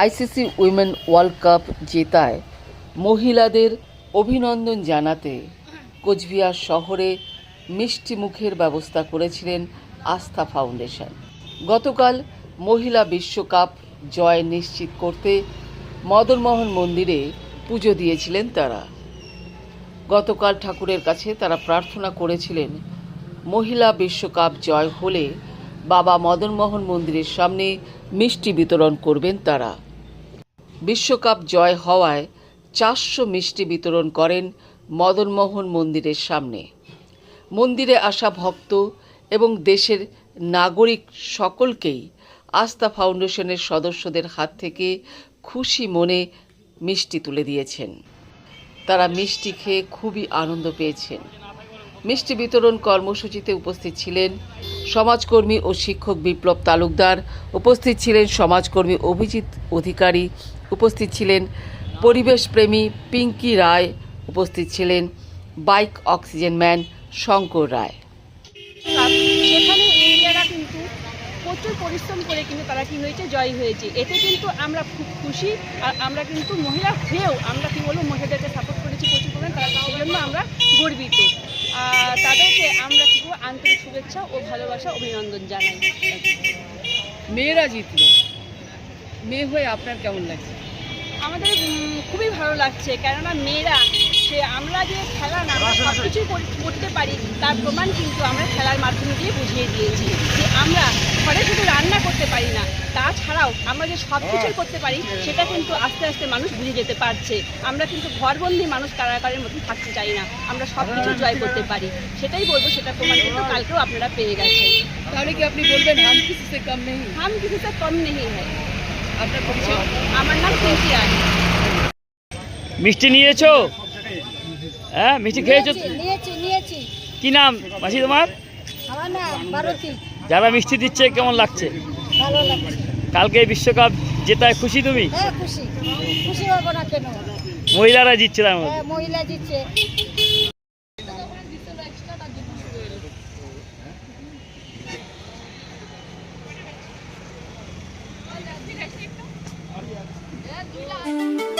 ICC women world cup জেতায় মহিলাদের অভিনন্দন জানাতে কোচবিহার শহরে মিষ্টি মুখের ব্যবস্থা করেছিলেন আস্থা ফাউন্ডেশন। গতকাল মহিলা বিশ্বকাপ জয় নিশ্চিত করতে মদনমোহন মন্দিরে পুজো দিয়েছিলেন তারা। গতকাল ঠাকুরের কাছে তারা প্রার্থনা করেছিলেন, মহিলা বিশ্বকাপ জয় হলে বাবা মদনমোহন মন্দিরের সামনে মিষ্টি বিতরণ করবেন তারা। বিশ্বকাপ জয় হওয়ায় চারশো মিষ্টি বিতরণ করেন মদনমোহন মন্দিরের সামনে। মন্দিরে আসা ভক্ত এবং দেশের নাগরিক সকলকেই আস্থা ফাউন্ডেশনের সদস্যদের হাত থেকে খুশি মনে মিষ্টি তুলে দিয়েছেন। তারা মিষ্টি খেয়ে খুবই আনন্দ পেয়েছেন। মিষ্টি বিতরণ কর্মসূচিতে উপস্থিত ছিলেন সমাজকর্মী ও শিক্ষক বিপ্লব তালুকদার। উপস্থিত ছিলেন সমাজকর্মী অভিজিৎ অধিকারী। উপস্থিত ছিলেন পরিবেশপ্রেমী পিঙ্কি রায়। উপস্থিত ছিলেন bike oxygen man Shankar Roy. সেখানে কিন্তু প্রচুর পরিশ্রম করে কিন্তু তারা কি হয়েছে জয় হয়েছে। এতে কিন্তু আমরা খুব খুশি আর আমরা কিন্তু মহিলা হয়েও আমরা কি বলব মহিলাদেরকে সাপোর্ট করেছি প্রচুর পরিমাণে, তারা সেই জন্য আমরা গর্বিত। তাদেরকে আমরা কিন্তু আন্তরিক শুভেচ্ছা ও ভালোবাসা অভিনন্দন জানাই। মেয়েরা জিতল। মেয়ে হয়ে আপনার কেমন লাগছে? আমাদের খুবই ভালো লাগছে। কেননা মেয়েরা সে আমরা যে খেলা না আমরা সব কিছুই করতে পারি তার প্রমাণ কিন্তু আমরা খেলার মাধ্যমে দিয়ে বুঝিয়ে দিয়েছি যে আমরা ঘরে শুধু রান্না করতে পারি না তাছাড়াও আমরা যে সব কিছুই হ্যাঁ। করতে পারি সেটা কিন্তু আস্তে আস্তে মানুষ বুঝে যেতে পারছে। আমরা কিন্তু ঘরবন্দি মানুষ কারাগারের মধ্যে থাকতে চাই না। আমরা সব কিছু হ্যাঁ, জয় করতে পারি। সেটাই বলব সেটা প্রমাণ কিন্তু হ্যাঁ। কালকেও আপনারা পেয়ে গেছেন। তাহলে কি আপনি বলবেন হাম কিছু সে কম নেই? হাম কিছু সে কম নেই হ্যাঁ আপনার পরিচয়? আমার নাম পিঙ্কি মিষ্টি নিয়েছো? হ্যাঁ মিষ্টি খেয়েছো? নিয়েছি নিয়েছি কি নাম? মাসি তোমার? আমার নাম ভারতী যারা মিষ্টি দিচ্ছে কেমন লাগছে? কালকে বিশ্বকাপ জেতায় খুশি তুমি? হ্যাঁ খুশি। খুশি হব না কেন? মহিলারা জিতছে তার মধ্যে। Thank মহিলা দিচ্ছে Thank